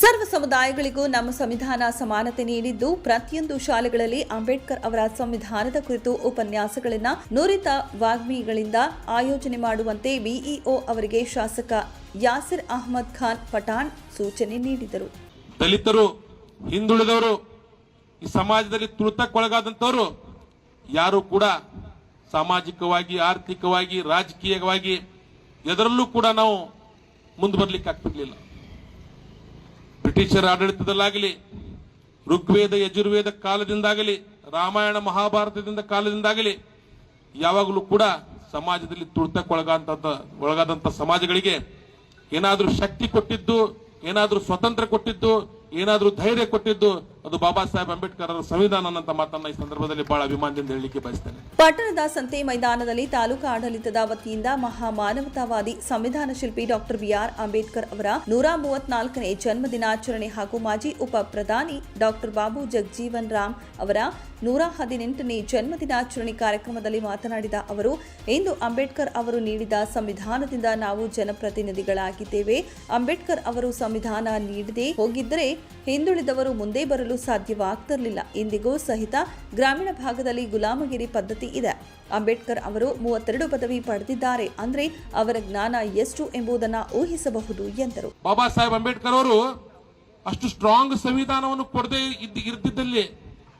ಸರ್ವ ಸಮುದಾಯಗಳಿಗೂ ನಮ್ಮ ಸಂವಿಧಾನ ಸಮಾನತೆ ನೀಡಿದ್ದು ಪ್ರತಿಯೊಂದು ಶಾಲೆಗಳಲ್ಲಿ ಅಂಬೇಡ್ಕರ್ ಅವರ ಸಂವಿಧಾನದ ಕುರಿತು ಉಪನ್ಯಾಸಗಳನ್ನು ನುರಿತ ವಾಗ್ಮಿಗಳಿಂದ ಆಯೋಜನೆ ಮಾಡುವಂತೆ ಬಿಇಒ ಅವರಿಗೆ ಶಾಸಕ ಯಾಸಿರ್ ಅಹಮದ್ ಖಾನ್ ಪಠಾಣ್ ಸೂಚನೆ ನೀಡಿದರು. ದಲಿತರು, ಹಿಂದುಳಿದವರು, ಈ ಸಮಾಜದಲ್ಲಿ ತುಳಿತಕ್ಕೊಳಗಾದಂತವರು ಯಾರು ಕೂಡ ಸಾಮಾಜಿಕವಾಗಿ, ಆರ್ಥಿಕವಾಗಿ, ರಾಜಕೀಯವಾಗಿ, ಎದರಲ್ಲೂ ಕೂಡ ನಾವು ಮುಂದೆ ಆಗ್ತಿರ್ಲಿಲ್ಲ. ಬ್ರಿಟಿಷರ ಆಡಳಿತದಲ್ಲಾಗಲಿ, ಋಗ್ವೇದ, ಯಜುರ್ವೇದ ಕಾಲದಿಂದಾಗಲಿ, ರಾಮಾಯಣ ಮಹಾಭಾರತದಿಂದ ಕಾಲದಿಂದಾಗಲಿ, ಯಾವಾಗಲೂ ಕೂಡ ಸಮಾಜದಲ್ಲಿ ತುಳಿತಕ್ಕೊಳಗಾದಂತ, ಒಳಗಾದಂತ ಸಮಾಜಗಳಿಗೆ ಏನಾದರೂ ಶಕ್ತಿ ಕೊಟ್ಟಿದ್ದು, ಏನಾದರೂ ಸ್ವತಂತ್ರ ಕೊಟ್ಟಿದ್ದು ಏನಾದ್ರೂ ಧೈರ್ಯ ಕೊಟ್ಟಿದ್ದು ಅದು ಬಾಬಾ ಸಾಹೇಬ್ ಅಂಬೇಡ್ಕರ್ ಅವರ ಸಂವಿಧಾನ ಅಂತ ಮಾತನ್ನ ಈ ಸಂದರ್ಭದಲ್ಲಿ ಬಹಳ ಅಭಿಮಾನದಿಂದ ಹೇಳಲಿಕ್ಕೆ ಬಯಸ್ತೇನೆ. ಪಟ್ಟಣದ ಸಂತೆ ಮೈದಾನದಲ್ಲಿ ತಾಲೂಕು ಆಡಳಿತದ ವತಿಯಿಂದ ಮಹಾ ಮಾನವತಾವಾದಿ ಸಂವಿಧಾನ ಶಿಲ್ಪಿ ಡಾಕ್ಟರ್ ಬಿಆರ್ ಅಂಬೇಡ್ಕರ್ ಅವರ ನೂರ ಮೂವತ್ನಾಲ್ಕನೇ ಜನ್ಮ ದಿನಾಚರಣೆ ಹಾಗೂ ಮಾಜಿ ಉಪ ಪ್ರಧಾನಿ ಡಾಕ್ಟರ್ ಬಾಬು ಜಗಜೀವನ್ ರಾಮ್ ಅವರ ನೂರ ಹದಿನೆಂಟನೇ ಜನ್ಮ ದಿನಾಚರಣೆ ಕಾರ್ಯಕ್ರಮದಲ್ಲಿ ಮಾತನಾಡಿದ ಅವರು, ಇಂದು ಅಂಬೇಡ್ಕರ್ ಅವರು ನೀಡಿದ ಸಂವಿಧಾನದಿಂದ ನಾವು ಜನಪ್ರತಿನಿಧಿಗಳಾಗಿದ್ದೇವೆ. ಅಂಬೇಡ್ಕರ್ ಅವರು ಸಂವಿಧಾನ ನೀಡದೆ ಹೋಗಿದ್ದರೆ ಹಿಂದುಳಿದವರು ಮುಂದೆ ಬರಲು ಸಾಧ್ಯವಾಗ್ತಿರಲಿಲ್ಲ. ಇಂದಿಗೂ ಸಹಿತ ಗ್ರಾಮೀಣ ಭಾಗದಲ್ಲಿ ಗುಲಾಮಗಿರಿ ಪದ್ಧತಿ ಇದೆ. ಅಂಬೇಡ್ಕರ್ ಅವರು ಮೂವತ್ತೆರಡು ಪದವಿ ಪಡೆದಿದ್ದಾರೆ. ಅಂದ್ರೆ ಅವರ ಜ್ಞಾನ ಎಷ್ಟು ಎಂಬುದನ್ನು ಊಹಿಸಬಹುದು ಎಂದರು. ಬಾಬಾ ಸಾಹೇಬ್ ಅಂಬೇಡ್ಕರ್ ಅವರು ಅಷ್ಟು ಸ್ಟ್ರಾಂಗ್ ಸಂವಿಧಾನವನ್ನು ಕೊಡದೆ ಇರ್ತಿದ್ದಲ್ಲಿ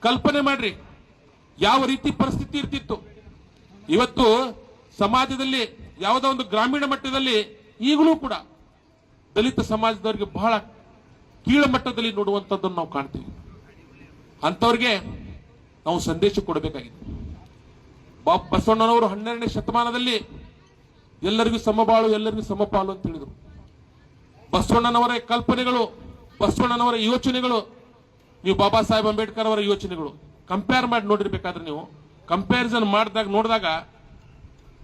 ಕಲ್ಪನೆ ಮಾಡ್ರಿ. ಯಾವ ರೀತಿ ಪರಿಸ್ಥಿತಿ ಇರ್ತಿತ್ತು. ಇವತ್ತು ಸಮಾಜದಲ್ಲಿ ಯಾವುದೋ ಒಂದು ಗ್ರಾಮೀಣ ಮಟ್ಟದಲ್ಲಿ ಈಗಲೂ ಕೂಡ ದಲಿತ ಸಮಾಜದವರಿಗೆ ಬಹಳ ಕೀಳ ಮಟ್ಟದಲ್ಲಿ ನೋಡುವಂಥದ್ದನ್ನು ನಾವು ಕಾಣ್ತೀವಿ. ಅಂಥವ್ರಿಗೆ ನಾವು ಸಂದೇಶ ಕೊಡಬೇಕಾಗಿದೆ. ಬಾ ಬಸವಣ್ಣನವರು ಹನ್ನೆರಡನೇ ಶತಮಾನದಲ್ಲಿ ಎಲ್ಲರಿಗೂ ಸಮಬಾಳು, ಎಲ್ಲರಿಗೂ ಸಮಪಾಲು ಅಂತ ಹೇಳಿದರು. ಬಸವಣ್ಣನವರ ಕಲ್ಪನೆಗಳು, ಬಸವಣ್ಣನವರ ಯೋಚನೆಗಳು, ನೀವು ಬಾಬಾ ಸಾಹೇಬ್ ಅಂಬೇಡ್ಕರ್ ಅವರ ಯೋಚನೆಗಳು. ಕಂಪೇರ್ ಮಾಡಿ ನೋಡಿರ್ಬೇಕಾದ್ರೆ ನೀವು. ಕಂಪ್ಯಾರಿಸನ್ ಮಾಡಿದಾಗ, ನೋಡಿದಾಗ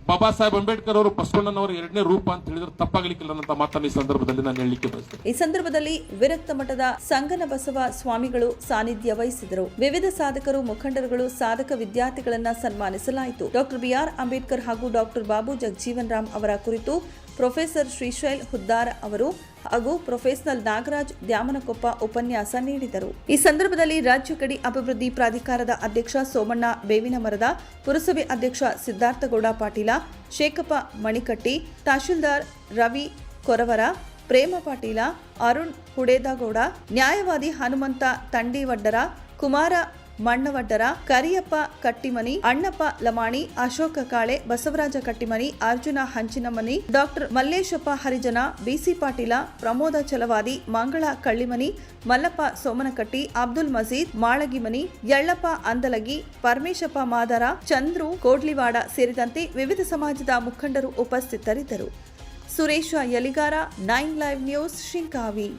ಬಾಬಾ ಸಾಹೇಬ್ ಅಂಬೇಡ್ಕರ್ ಅವರು ಬಸವಣ್ಣನವರ ಎರಡನೇ ರೂಪ ಅಂತ ಹೇಳಿದ್ರೆ ತಪ್ಪಾಗಲಿಕ್ಕಿಲ್ಲ ಅಂತ ಮಾತನ್ನು ಈ ಸಂದರ್ಭದಲ್ಲಿ ನಾನು ಹೇಳಲಿಕ್ಕೆ ಬಯಸ್ತೇನೆ. ಈ ಸಂದರ್ಭದಲ್ಲಿ ವಿರಕ್ತ ಮಠದ ಸಂಗನ ಬಸವ ಸ್ವಾಮಿಗಳು ಸಾನ್ನಿಧ್ಯ ವಹಿಸಿದರು. ವಿವಿಧ ಸಾಧಕರು, ಮುಖಂಡರುಗಳು, ಸಾಧಕ ವಿದ್ಯಾರ್ಥಿಗಳನ್ನ ಸನ್ಮಾನಿಸಲಾಯಿತು. ಡಾಕ್ಟರ್ ಬಿಆರ್ ಅಂಬೇಡ್ಕರ್ ಹಾಗೂ ಡಾಕ್ಟರ್ ಬಾಬು ಜಗಜೀವನ್ ರಾಮ್ ಅವರ ಕುರಿತು ಪ್ರೊಫೆಸರ್ ಶ್ರೀಶೈಲ್ ಹುದ್ದಾರ್ ಅವರು ಹಾಗೂ ಪ್ರೊಫೆಸರ್ ನಾಗರಾಜ್ ದ್ಯಾಮನಕೊಪ್ಪ ಉಪನ್ಯಾಸ ನೀಡಿದರು. ಈ ಸಂದರ್ಭದಲ್ಲಿ ರಾಜ್ಯ ಗಡಿ ಅಭಿವೃದ್ಧಿ ಪ್ರಾಧಿಕಾರದ ಅಧ್ಯಕ್ಷ ಸೋಮಣ್ಣ ಬೇವಿನ ಮರದ ಪುರಸಭೆ ಅಧ್ಯಕ್ಷ ಸಿದ್ಧಾರ್ಥಗೌಡ ಪಾಟೀಲ, ಶೇಖಪ್ಪ ಮಣಿಕಟ್ಟಿ, ತಹಶೀಲ್ದಾರ್ ರವಿ ಕೊರವರ, ಪ್ರೇಮ ಪಾಟೀಲ, ಅರುಣ್ ಹುಡೇದಗೌಡ, ನ್ಯಾಯವಾದಿ Hanumantha Tandivaddar, Kumar Mannavaddar Kariyappa Kattimani, Annappa Lamani, Ashoka Kale, Basavaraja Kattimani, Arjuna Hanchinamani, doctor Malleshappa Harijana, B C Patil, Pramoda Chalavadi, Mangala Kallimani, Mallappa Somanakatti, Abdul ಮಜೀದ್, ಮಾಳಗಿಮನಿ, ಯಳ್ಳಪ್ಪ ಅಂದಲಗಿ, ಪರಮೇಶಪ್ಪ ಮಾದರ, ಚಂದ್ರು ಕೋಡ್ಲಿವಾಡ ಸೇರಿದಂತೆ ವಿವಿಧ ಸಮಾಜದ ಮುಖಂಡರು ಉಪಸ್ಥಿತರಿದ್ದರು. Suresh Yaligar, nine live news Shinkavi